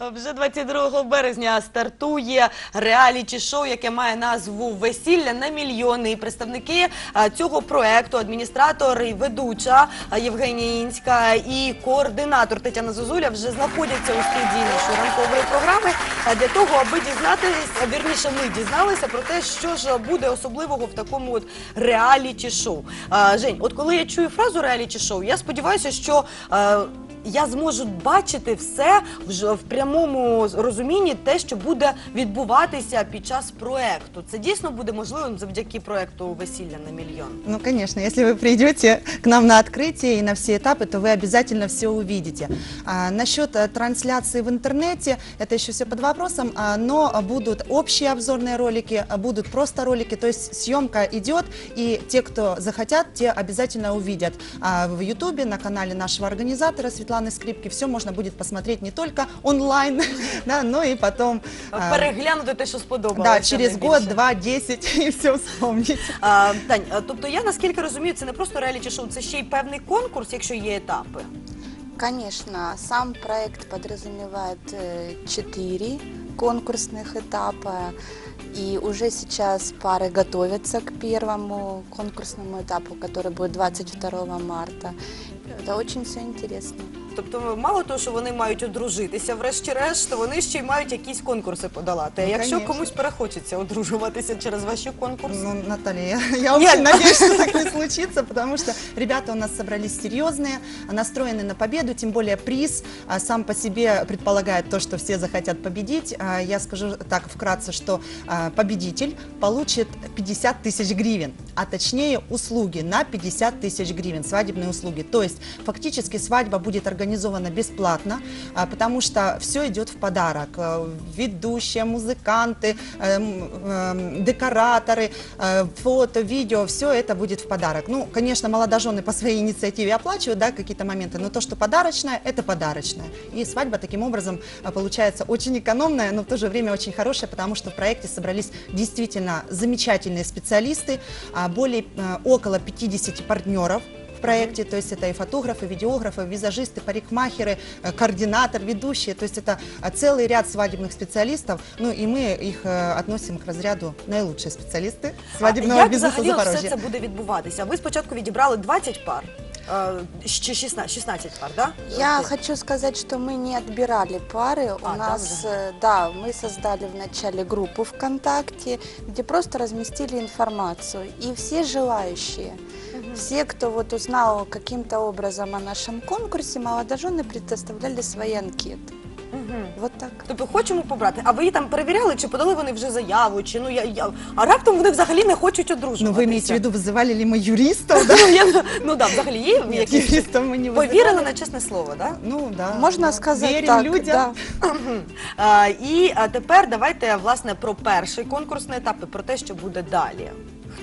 Вже 22 березня стартує реаліті шоу, яке має назву Весілля на мільйони. І представники цього проекту, адміністратор і ведуча а, Євгенія Інська і координатор Тетяна Зозуля вже знаходяться у студії нашої ранкової програми а, для того, аби дізнатися, вірніше, ми дізналися про те, що ж буде особливого в такому реаліті шоу. Жень, от коли я чую фразу реаліті шоу, я сподіваюся, що. е, я зможу бачити все вже в прямому розумінні, те, що буде відбуватися під час проекту. Це дійсно буде можливим завдяки проекту Весілля на мільйон. Ну, конечно, если вы придете к нам на открытие и на все этапы, то вы обязательно все увидите. А, насчет э, трансляции в интернете, это еще все под вопросом, а, но а, будут общие обзорные ролики, а, будут просто ролики, то есть съемка идет, и те, кто захотят, те обязательно увидят. А, в Ютубе, на канале нашего организатора Светланы Скрипки, все можно будет посмотреть не только онлайн, да, но и потом... а, Переглянути те, що сподобалося. Да, через найбільше. год, два, десять, и все вспомнить. А, Тань, а, тобто я наскільки розумію, це не просто реаліті шоу, це ще й певний конкурс, якщо є етапи. Конечно, сам проект подразумевает э, четыре конкурсных этапа, и уже сейчас пары готовятся к первому конкурсному этапу, который будет 22 марта. Это очень все интересно. Тобто, мало того, що вони мають одружитися, врешті-решт, вони ще й мають якісь конкурси подолати. А Ну, якщо конечно. комусь перехочеться одружуватися через ваші конкурси, Ну, Наталья, я, я Нет. очень надеюсь, что так не случится, потому что ребята у нас собрались серьезные, настроены на победу, тем более приз а, сам по себе предполагает то, что все захотят победить. А, Я скажу так вкратце, что а, победитель получит 50 тысяч гривен, а точнее услуги на 50 тысяч гривен, свадебные услуги. То есть фактически свадьба будет организована бесплатно, а, потому что все идет в подарок. Э, Ведущие, музыканты, эм, эм, декораторы, э, фото, видео, все это будет в подарок. Ну, конечно, молодожены по своей инициативе оплачивают да, какие-то моменты, но то, что подарочное, это подарочное. И свадьба таким образом получается очень экономная, но в то же время очень хорошая, потому что в проекте собрались действительно замечательные специалисты, а, более э, около 50 партнеров, проекте, то есть это и фотографы, видеографы, визажисты, парикмахеры, э, координатор, ведущие, то есть это э, целый ряд свадебных специалистов, ну и мы их э, относим к разряду наилучшие специалисты свадебного Як бизнеса взагалі все Запорожья. це буде відбуватися? Ви спочатку відібрали 20 пар, Чи 16, 16 пар, да? Я Е, хочу сказать, что мы не отбирали пары. А, У да, нас, э, да, мы создали вначале группу ВКонтакте, где просто разместили информацию. И все желающие, все, кто вот узнал каким-то образом о нашем конкурсе, молодожены предоставляли свои анкеты. Мгм. Вот так. Тобто хочемо побрати. А ви її там перевіряли, чи подали вони вже заяву, чи ну я, я... а раптом вони взагалі не хочуть одружуватися? Ну вы имеете в виду, вызывали ли мы юристов? да? Ну, я, ну да, взагалі є Нет, якісь юристов мы не повірили вызывали. на чесне слово, да? Ну да. Можно да. сказать Верим так, людям. да. А, і а тепер давайте власне про перший конкурсний етап і про те, що буде далі.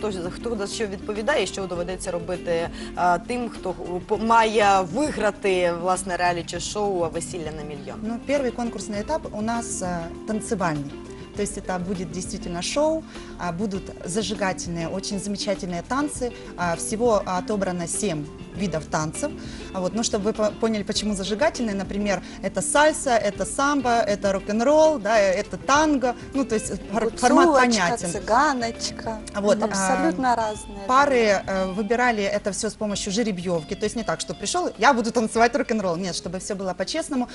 Хто ж- хто за що відповідає, і що доведеться робити а, тим, хто по- має виграти власне реаліті шоу Весілля на мільйон. Ну, первый конкурсный этап у нас э, танцевальный. То есть это будет действительно шоу, а, будут зажигательные, очень замечательные танцы. А, Всего отобрано 7 видов танцев. А Вот, ну, чтобы вы по- поняли, почему зажигательные, например, это сальса, это самбо, это рок-н-ролл, да, это танго. Ну, то есть фор- формат Гуцулочка, понятен. цыганочка. Вот, Абсолютно а, разные. Пары э, выбирали это все с помощью жеребьевки. То есть не так, что пришел, я буду танцевать рок-н-ролл. Нет, чтобы все было по-честному.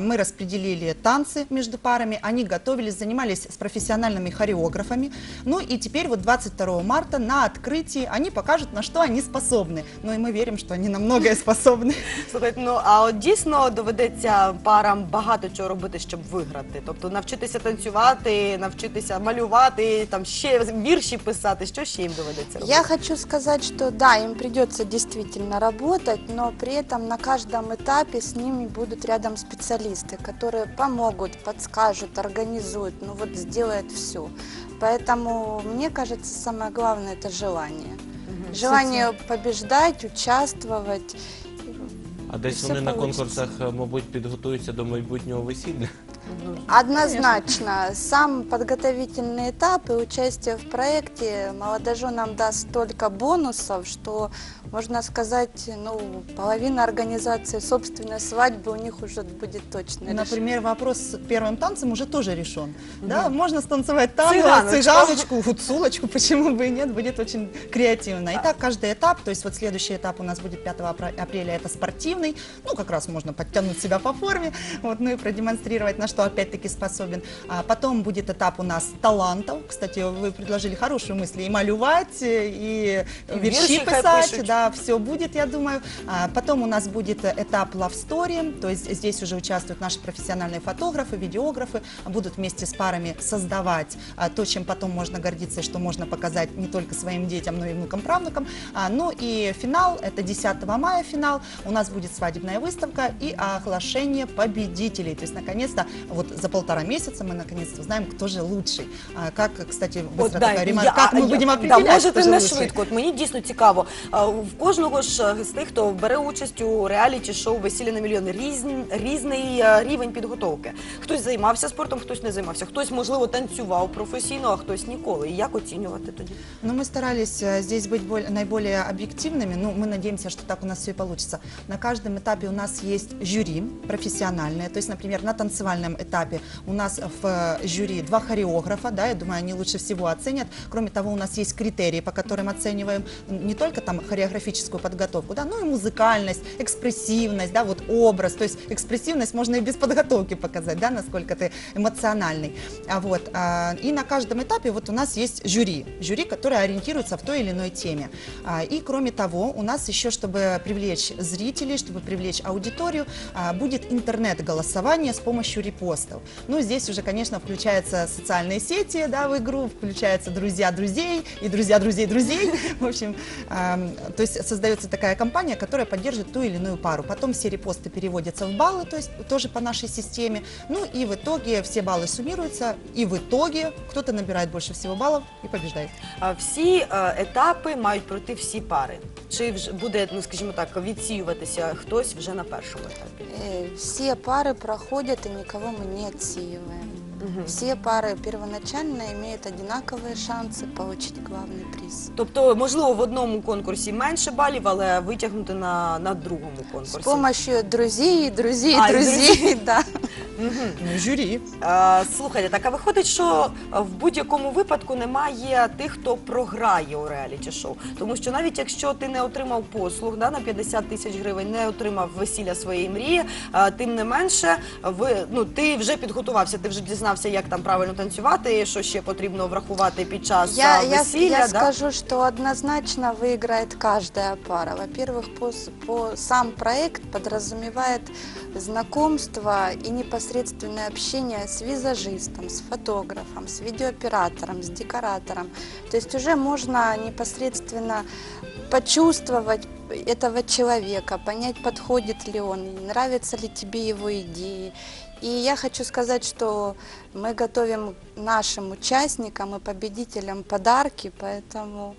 Мы распределили танцы между парами, они готовились, занимались с профессиональными хореографами. Ну и теперь вот 22 марта на открытии они покажут, на что они способны. Ну и мы верим, что они на многое способны. Слухайте, ну а от дійсно доведеться парам багато чого робити, щоб виграти. Тобто навчитися танцювати, навчитися малювати, там ще вірші писати. Що ще їм доведеться робити? Я хочу сказать, что да, им придется действительно работать, но при этом на каждом этапе с ними будут рядом специалисты, которые помогут, подскажут, организуют, ну вот сделают все. Поэтому мне кажется, самое главное это желание. Мгм. Желание побеждать, участвовать. А десь вони на получиться. конкурсах, е, мабуть, підготуються до майбутнього весілля. Ну, Однозначно, сам подготовительный этап и участие в проекте молодоженам даст столько бонусов, что можно сказать, ну, половина организации собственной свадьбы у них уже будет точно решена. Например, вопрос с первым танцем уже тоже решен. Да, можно станцевать танго, Цыганочку. цыганочку, гуцулочку, почему бы и нет, будет очень креативно. Итак, каждый этап, то есть вот следующий этап у нас будет 5 апра- апреля, это спортивный, ну, как раз можно подтянуть себя по форме, вот, ну и продемонстрировать, на что опять-таки способен. А потом будет этап у нас талантов, кстати, вы предложили хорошую мысль, и малювать, и И верши писать, да, все будет, я думаю. А, Потом у нас будет э, этап Love Story, то есть здесь уже участвуют наши профессиональные фотографы, видеографы, будут вместе с парами создавать а, то, чем потом можно гордиться и что можно показать не только своим детям, но и внукам, правнукам. А, Ну и финал, это 10 мая финал, у нас будет свадебная выставка и оглашение победителей. То есть, наконец-то, вот за полтора месяца мы наконец-то узнаем, кто же лучший. А, Как, кстати, От, быстро да, такая я- ремарка, как мы я- будем да, определять, можете кто же не лучший? швидко. От мені дійсно цікаво. А, В кожного ж е, з тих, хто бере участь у реаліті шоу Весілля на мільйон, різн- різний е, рівень підготовки. Хтось займався спортом, хтось не займався. Хтось, можливо, танцював професійно, а хтось ніколи. І як оцінювати тоді? Ну, мы старались э, здесь быть боль- наиболее объективными. Ну, мы надеемся, что так у нас все и получится. На каждом этапе у нас есть жюри профессиональное. То есть, например, на танцевальном этапе у нас в э, жюри два хореографа, да, я думаю, они лучше всего оценят. Кроме того, у нас есть критерии, по которым оцениваем не только там хореографическую подготовку, да, но и музыкальность, экспрессивность, да, вот образ. То есть экспрессивность можно и без подготовки показать, да, насколько ты эмоциональный. А вот, а, и на каждом этапе вот у нас есть жюри, жюри, которое ориентируется в той или иной теме. А, и кроме того, у нас еще, чтобы привлечь зрителей, чтобы привлечь аудиторию, а, будет интернет-голосование с помощью репостов. Ну, здесь уже, конечно, включаются социальные сети, да, в игру, включаются друзья друзей и друзья друзей друзей. В общем, то есть создается такая компания, которая поддержит ту или иную пару. Потом все репосты переводятся в баллы, то есть тоже по нашей системе. Ну и в итоге все баллы суммируются, и в итоге кто-то набирает больше всего баллов и побеждает. А, Всі е, етапи мають пройти всі пари. Чи вже буде, ну скажімо так, відсіюватися хтось вже на першому етапі? Э, Все пары проходят, и никого мы не отсеиваем. Мгм. Все пары первоначально имеют одинаковые шансы получить главный приз. Тобто, можливо, в одному конкурсі менше балів, але витягнути на, на другому С конкурсі. помощью друзей, друзей, А, и друзей, да. Ну, жюри. Е, Слухайте, так а виходить, що в будь-якому випадку немає тих, хто програє у реаліті шоу. Тому що навіть якщо ти не отримав послуг да, на 50 тисяч гривень, не отримав весілля своєї мрії, е, тим не менше, ви ну ти вже підготувався, ти вже дізнався, як там правильно танцювати, що ще потрібно врахувати під час Я, е, я, весілля. я да? скажу, что однозначно выиграет каждая пара. Во-первых, по, по, сам проект подразумевает знакомство и непосредственное общение с визажистом, с фотографом, с видеооператором, с декоратором. То есть уже можно непосредственно почувствовать этого человека, понять, подходит ли он, нравятся ли тебе его идеи. И я хочу сказать, что мы готовим нашим участникам и победителям подарки, поэтому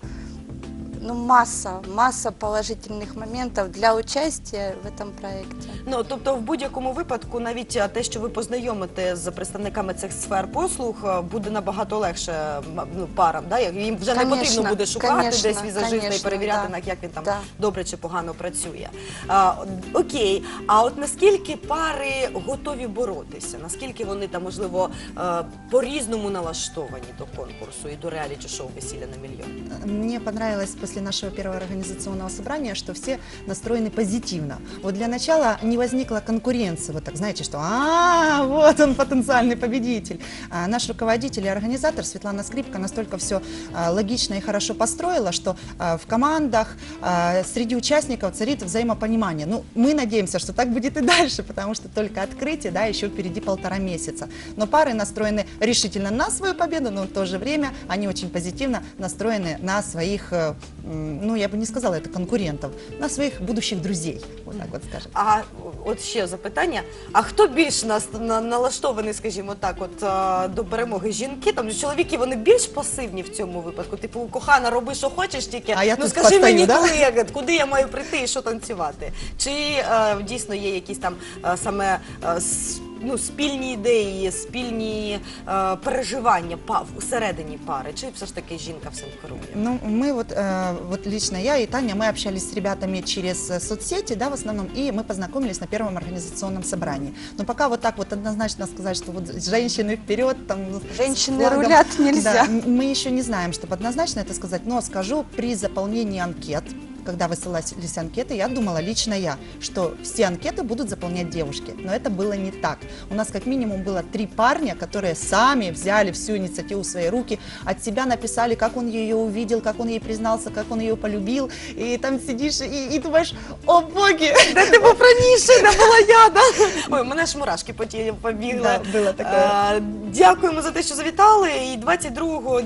ну, масса, масса положительных моментов для участия в этом проекте. Ну тобто, в будь-якому випадку, навіть те, що ви познайомите з представниками цих сфер послуг, буде набагато легше ну, парам. Да? Їм вже не потрібно буде шукати конечно, десь візажиста і перевіряти, да. як він там Да. добре чи погано працює. А, окей, а от наскільки пари готові боротися? Наскільки вони там можливо е, по-різному налаштовані до конкурсу і до реаліті шоу Весілля на мільйон? Мне понравилось после нашего первого организационного собрания, что все настроены позитивно. Вот для начала не возникла конкуренции. Вот так, знаете, что а, вот он потенциальный победитель. А наш руководитель и организатор Светлана Скрипка настолько все логично и хорошо построила, что а, в командах а, среди участников царит взаимопонимание. Ну, мы надеемся, что так будет и дальше, потому что только открытие, да, еще впереди полтора месяца. Но пары настроены решительно на свою победу, но в то же время они очень позитивно настроены на своих, э, ну, я бы не сказала это конкурентов, на своих будущих друзей, вот так вот скажем. А от ще запитання: а хто більш нас на, налаштований, скажімо так, от е, до перемоги? Жінки там чоловіки вони більш пасивні в цьому випадку. Типу, кохана, роби, що хочеш, тільки А я ну тут скажи постою, мені, да? коли я, куди я маю прийти і що танцювати? Чи е, дійсно є якісь там е, саме е, с- ну, спільні ідеї, спільні е, переживання па- всередині пари? Чи все ж таки жінка всім керує? Ну, мы вот, э, вот лично я и Таня, мы общались с ребятами через э, соцсети, да, в основном, и мы познакомились на первом организационном собрании. Но пока вот так вот однозначно сказать, что вот женщины вперед, там... с Женщины флагом, рулят нельзя. Да, м- мы еще не знаем, чтобы однозначно это сказать, но скажу, при заполнении анкет, когда высылались анкеты, я думала, лично я, что все анкеты будут заполнять девушки. Но это было не так. У нас как минимум было три парня, которые сами взяли всю инициативу в свои руки, от себя написали, как он ее увидел, как он ей признался, как он ее полюбил. И там сидишь и, и думаешь, о боги! Де ти був раніше, не була я, да? Ой, мене ж мурашки по тілі побігли. Да, було таке. Е, Дякуємо за те, що завітали. І 22-го е,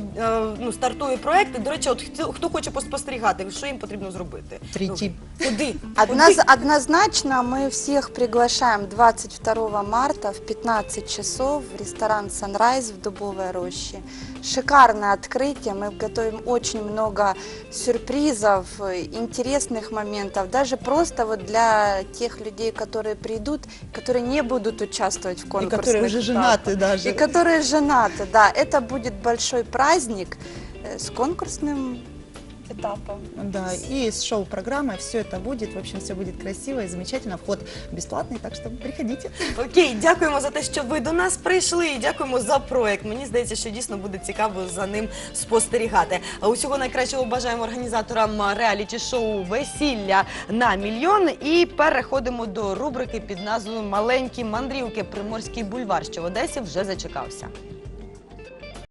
ну, стартує проект. До речі, от хто, хто хоче поспостерігати, що їм потрібно зробити? Прийти. Ну, Куди? Одноз- Куди? однозначно мы всех приглашаем 22 марта в 15 часов в ресторан Sunrise в Дубовой роще. Шикарное открытие, мы готовим очень много сюрпризов, интересных моментов, даже просто вот для тех людей, которые придут, которые не будут участвовать в И конкурсах. которые уже женаты даже. И которые женаты, да. Это будет большой праздник с конкурсным этапом. Да, и с шоу-программой все это будет. В общем, все будет красиво и замечательно. Вход бесплатный, так что приходите. Окей, дякуємо за те, що ви до нас прийшли. і Дякуємо за проект. Мені здається, що дійсно буде цікаво за ним спостерігати. А усього найкращого бажаємо організаторам реаліті-шоу Весілля на мільйон. І переходимо до рубрики під назвою Маленькі мандрівки. Приморський бульвар, що в Одесі вже зачекався.